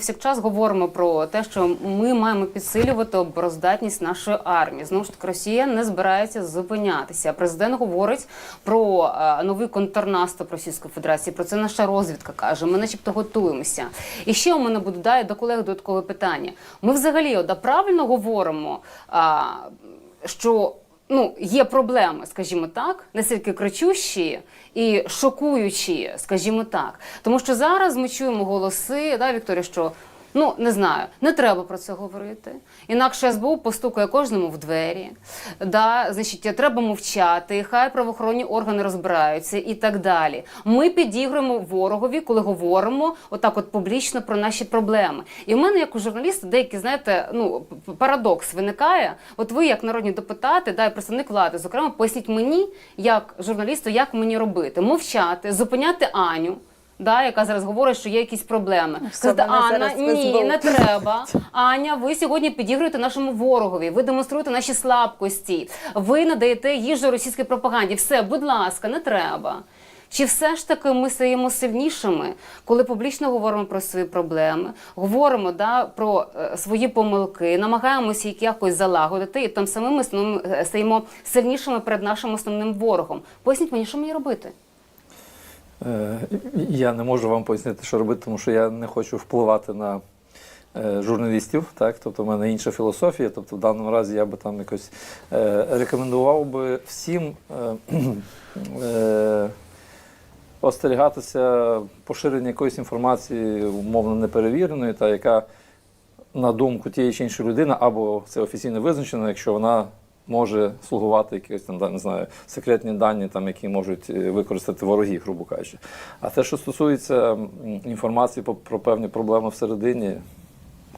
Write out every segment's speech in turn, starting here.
Всякчас говоримо про те, що ми маємо підсилювати обороздатність нашої армії. Знову ж таки, Росія не збирається зупинятися. Президент говорить про е, новий контрнаступ Російської Федерації. Про це наша розвідка каже. Ми, начебто, готуємося. І ще у мене буде да, до колег додаткове питання. Ми взагалі от, правильно говоримо, що ну, є проблеми, скажімо так, настільки кричущі і шокуючі, скажімо так. Тому що зараз ми чуємо голоси, да, Вікторія, що ну не знаю, не треба про це говорити. Інакше СБУ постукає кожному в двері. Да, значить, треба мовчати, хай правоохоронні органи розбираються і так далі. Ми підігруємо ворогові, коли говоримо отак, от публічно про наші проблеми. І в мене, як у журналіста, деякі знаєте, ну парадокс виникає. От ви, як народні депутати, да, і представник влади, зокрема, поясніть мені, як журналісту, як мені робити, мовчати, зупиняти Аню. Да, яка зараз говорить, що є якісь проблеми. Все, Сказати, Анна, ні, СБУ». не треба. Аня, ви сьогодні підігруєте нашому ворогові. Ви демонструєте наші слабкості. Ви надаєте їжу російській пропаганді. Все, будь ласка, не треба. Чи все ж таки ми стаємо сильнішими, коли публічно говоримо про свої проблеми, говоримо да, про е, свої помилки, намагаємося їх якось залагодити, і тим самим ми е, стаємо сильнішими перед нашим основним ворогом. Поясніть мені, що мені робити? Е, Я не можу вам пояснити, що робити, тому що я не хочу впливати на е, журналістів. Так? Тобто, в мене інша філософія. Тобто, в даному разі я би там якось е, рекомендував би всім остерігатися поширення якоїсь інформації, умовно неперевіреної, та яка на думку тієї чи іншої людини, або це офіційно визначено, якщо вона може слугувати якісь там, не знаю, секретні дані, там, які можуть е, використати вороги, грубо кажучи. А те, що стосується інформації про, певні проблеми всередині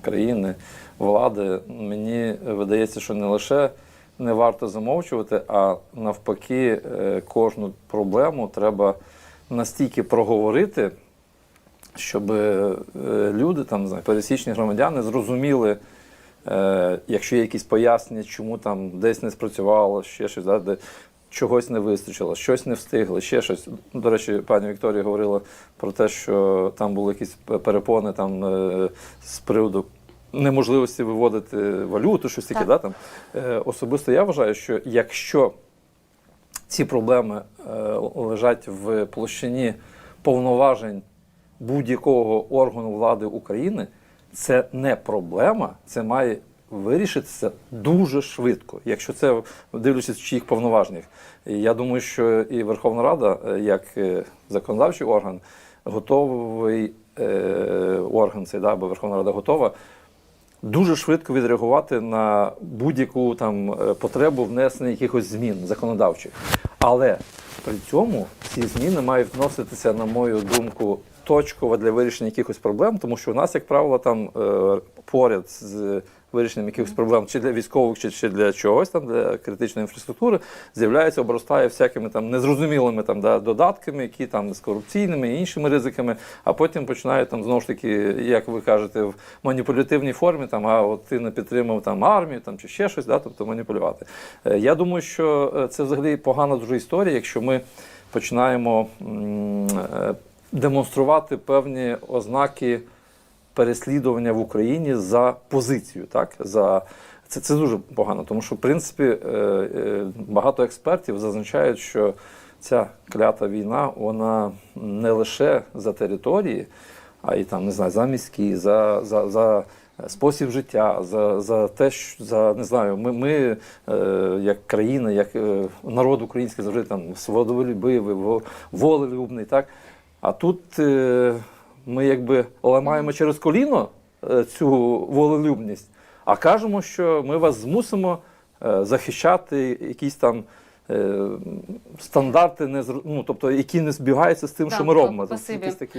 країни, влади, мені видається, що не лише не варто замовчувати, а навпаки, е, кожну проблему треба настільки проговорити, щоб е, люди, там, пересічні громадяни зрозуміли, е, якщо є якісь пояснення, чому там десь не спрацювало, ще щось, да, де чогось не вистачило, щось не встигли, ще щось. Ну, До речі, пані Вікторія говорила про те, що там були якісь перепони там, е, з приводу. Неможливості виводити валюту, щось таке. Так. Да, там. Е, особисто я вважаю, що якщо ці проблеми е, лежать в площині повноважень будь-якого органу влади України, це не проблема, це має вирішитися дуже швидко, якщо це дивлячись в чиїх повноваженнях. Я думаю, що і Верховна Рада, е, як е, законодавчий орган, готовий е, орган цей, да, або Верховна Рада готова дуже швидко відреагувати на будь-яку там потребу внесення якихось змін законодавчих. Але при цьому ці зміни мають вноситися, на мою думку, точково для вирішення якихось проблем, тому що у нас, як правило, там е, поряд з вирішенням якихось проблем, чи для військових, чи, чи для чогось там, для критичної інфраструктури, з'являється, обростає всякими там незрозумілими там да, додатками, які там з корупційними і іншими ризиками, а потім починають там знову ж таки, як ви кажете, в маніпулятивній формі, там, а от ти не підтримав там армію там, чи ще щось, да, тобто маніпулювати. Е, Я думаю, що е, це взагалі погана дуже історія, якщо ми починаємо е, демонструвати певні ознаки переслідування в Україні за позицію. Так? За... Це, це дуже погано, тому що, в принципі, е, е, багато експертів зазначають, що ця клята війна, вона не лише за території, а й там, не знаю, за міські, за, за, за спосіб життя, за, за те, що за не знаю, ми, ми е, як країна, як е, народ український завжди там свободолюбивий, волелюбний, так? А тут е, ми якби ламаємо через коліно е, цю волелюбність, а кажемо, що ми вас змусимо е, захищати якісь там. е, Стандарти не ну, тобто, які не збігаються з тим, Так, що ми робимо. Спасибі. якісь такі